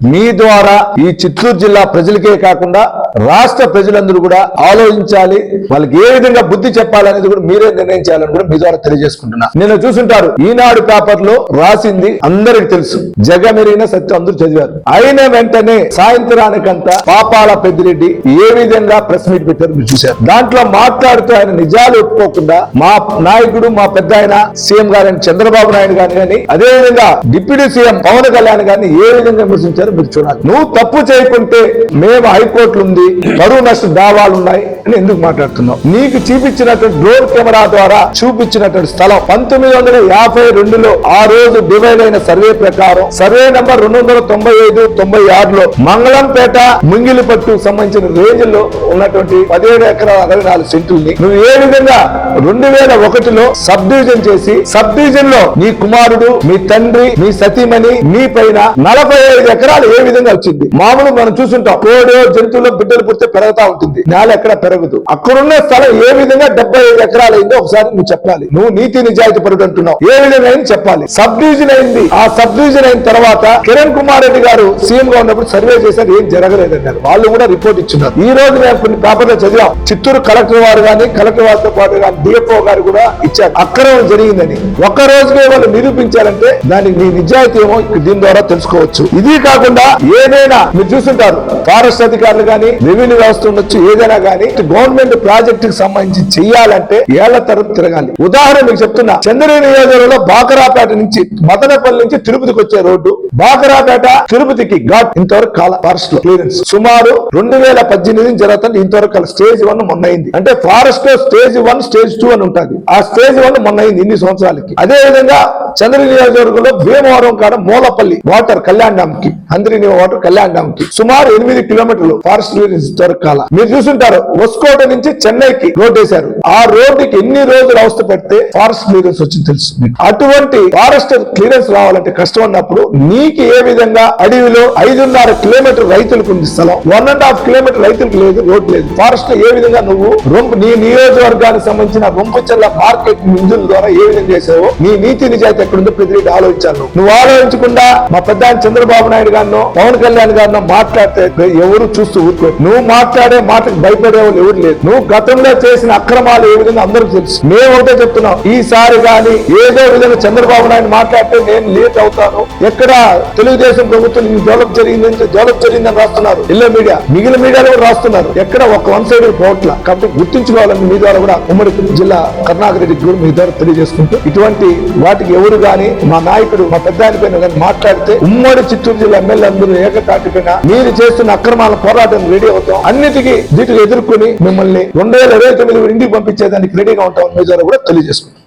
మీ ద్వారా ఈ చిత్తూరు జిల్లా ప్రజలకే కాకుండా రాష్ట్ర ప్రజలందరూ కూడా ఆలోచించాలి వాళ్ళకి ఏ విధంగా బుద్ధి చెప్పాలనేది కూడా మీరే నిర్ణయించాలని కూడా మీ ద్వారా తెలియజేసుకుంటున్నా. నేను చూసుంటారు ఈనాడు పేపర్లో రాసింది అందరికి తెలుసు. జగమెరిగిన సత్యం అందరూ చదివారు. అయిన వెంటనే సాయంత్రానికంతా పాపాల పెద్దిరెడ్డి ఏ విధంగా ప్రెస్ మీట్ పెట్టారు మీరు చూశారు. దాంట్లో మాట్లాడుతూ ఆయన నిజాలు ఒప్పుకోకుండా మా నాయకుడు మా పెద్ద ఆయన సీఎం గారు చంద్రబాబు నాయుడు గారిని కానీ అదే విధంగా డిప్యూటీ సీఎం పవన్ కళ్యాణ్ గారిని ఏ విధంగా విమర్శించారు మీరు చూడాలి నువ్వు తప్పు చేయకుంటే మేము హైకోర్టులు ఉంది కరువు నష్ట దావాలు ఉన్నాయి అని ఎందుకు మాట్లాడుతున్నావు? నీకు చూపించినటువంటి డ్రోన్ కెమెరా ద్వారా చూపించినటువంటి స్థలం పంతొమ్మిది వందల యాభై రెండులో ఆ రోజు డివైడ్ అయిన సర్వే ప్రకారం సర్వే నంబర్ రెండు వందల తొంభై ఐదు తొంభై ఆరులో మంగళంపేట ముంగిలిపట్టు సంబంధించిన రేంజ్లో ఉన్నటువంటి పదిహేడు ఎకరాల అరవై నాలుగు సెంటుల్ని నువ్వు ఏ విధంగా రెండు వేల ఒకటిలో సబ్ డివిజన్ చేసి సబ్ డివిజన్లో నీ కుమారుడు మీ తండ్రి మీ సతీమణి మీ పైన నలభై ఐదు ఎకరాలు ఏ విధంగా వచ్చింది? మామూలు మనం చూసుంటాం కోడో జంతువులో బిడ్డలు పుడితే పెరుగుతా ఉంటుంది. నేల ఎక్కడ పెరగదు. అక్కడున్న స్థలం ఏ విధంగా డెబ్బై ఐదు ఎకరాలు అయిందో ఒకసారి నువ్వు చెప్పాలి. నువ్వు నీతి నిజాయితీ పరుడు అంటున్నావు. ఏ విధంగా అయింది చెప్పాలి. సబ్ డివిజన్ అయింది. ఆ సబ్ డివిజన్ అయిన తర్వాత కిరణ్ కుమార్ రెడ్డి గారు సీఎం గా ఉన్నప్పుడు సర్వే చేశారు ఏం జరగలేదన్నారు. వాళ్ళు కూడా రిపోర్ట్ ఇచ్చున్నారు. ఈ రోజు మేము కొన్ని పేపర్లో చదివాం. చిత్తూరు కలెక్టర్ వారు కానీ కలెక్టర్ వారితో పాటు కానీ డిఎఫ్ఓ గారు కూడా ఇచ్చారు. అక్రమం జరిగిందని. ఒక్క రోజుకే వాళ్ళు నిరూపించారంటే దానికి నీ నిజాయితీ ఏమో దీని ద్వారా తెలుసుకోవచ్చు. ఇది కాకుండా ఏదైనా మీరు చూస్తుంటారు ఫారెస్ట్ అధికారులు కానీ రెవెన్యూ వ్యవస్థ ఉండొచ్చు ఏదైనా కానీ గవర్నమెంట్ ప్రాజెక్ట్కి సంబంధించి చెయ్యాలంటే ఏళ్ళ తరపు తిరగాలి. ఉదాహరణ మీకు చెప్తున్నా చంద్రీ నియోజకవర్గంలో బాకరాపేట నుంచి మదనపల్లి నుంచి తిరుపతికి వచ్చే రోడ్డు బాకరాపేట తిరుపతికి ఘాట్ ఇంతవరకు కాల ఫారెస్ట్లో క్లియరెన్స్. సుమారు రెండు వేల పద్దెనిమిది జరుగుతుంది ఇంతవరకు కాల స్టేజ్ వన్ మొన్న అయింది అంటే ఫారెస్ట్లో స్టేజ్ వన్ స్టేజ్ టూ అని ఉంటుంది. ఆ స్టేజ్ వన్ మొన్న ఇన్ని సంవత్సరాలకి. అదే విధంగా చంద్రగిరి నియోజకవర్గంలో భీమవరం కాడ మూలపల్లి వాటర్ కళ్యాణ్ డామ్కి. అందరిని వాటర్ కళ్యాణ్. డామ్కి సుమారు ఎనిమిది కిలోమీటర్లు ఫారెస్ట్ క్లియరెన్స్ దొరకాల. మీరు చూసుంటారు ఒస్కోట నుంచి చెన్నైకి రోడ్ వేశారు. ఆ రోడ్డుకి ఎన్ని రోజులు అవస్థ పెడితే ఫారెస్ట్ క్లియరెన్స్ వచ్చింది తెలుసు అటువంటి ఫారెస్ట్ క్లియరెన్స్ రావాలంటే కష్టం అన్నప్పుడు నీకు ఏ విధంగా అడవిలో ఐదున్నర కిలోమీటర్ రైతులకు ఉంది స్థలం. వన్ అండ్ హాఫ్ కిలోమీటర్ రైతులకు లేదు రోడ్ లేదు. ఫారెస్ట్ ఏ విధంగా నువ్వు రొంపు నీ నియోజకవర్గానికి సంబంధించిన రొంపు చెల్ల మార్కెట్ నిధుల ద్వారా ఏ విధంగా చేసావో నీ నీతి నిజాయితీ ఎక్కడుందో ప్రతి ఆలోచించాను నువ్వు. ఆలోచించకుండా మా పెద్ద చంద్రబాబు నాయుడు గారినో పవన్ కళ్యాణ్ గారినో మాట్లాడితే ఎవరు చూస్తూ ఊరుకో నువ్వు మాట్లాడే మాటకు భయపడే వాళ్ళు ఎవరు లేదు నువ్వు గతంలో చేసిన అక్రమాలు ఏ విధంగా అందరికీ తెలుసు. మేము ఒకటే చెప్తున్నాం. ఈసారి గాని ఏదో విధంగా చంద్రబాబు నాయుడు మాట్లాడితే నేను లేట్ అవుతాను. ఎక్కడ తెలుగుదేశం ప్రభుత్వం డెవలప్ జరిగిందని డెవలప్ జరిగిందని రాస్తున్నారు. ఇళ్ళ మీడియా. మిగిలిన మీడియాలో కూడా రాస్తున్నారు. ఎక్కడ ఒక వన్ సైడ్ పోవట్ల. కాబట్టి గుర్తించుకోవాలని మీ ద్వారా కూడా ఉమ్మడి జిల్లా కరుణాకర్ రెడ్డికి కూడా మీ ద్వారా తెలియజేసుకుంటూ ఇటువంటి వాటికి ఎవరు గాని మా నాయకుడు మా పెద్ద ఆయన పైన మాట్లాడితే ఉమ్మడి చిత్తూరు జిల్లా ఎమ్మెల్యే అందరూ ఏకతాటిపైన మీరు చేస్తున్న అక్రమాల పోరాటం రెడీ అవుతాం. అన్నిటికీ దీటికి ఎదుర్కొని మిమ్మల్ని రెండు వేల ఇరవై తొమ్మిది ఇంటికి పంపించేదానికి రెడీగా ఉంటాం మీ కూడా తెలియజేసుకుంటాం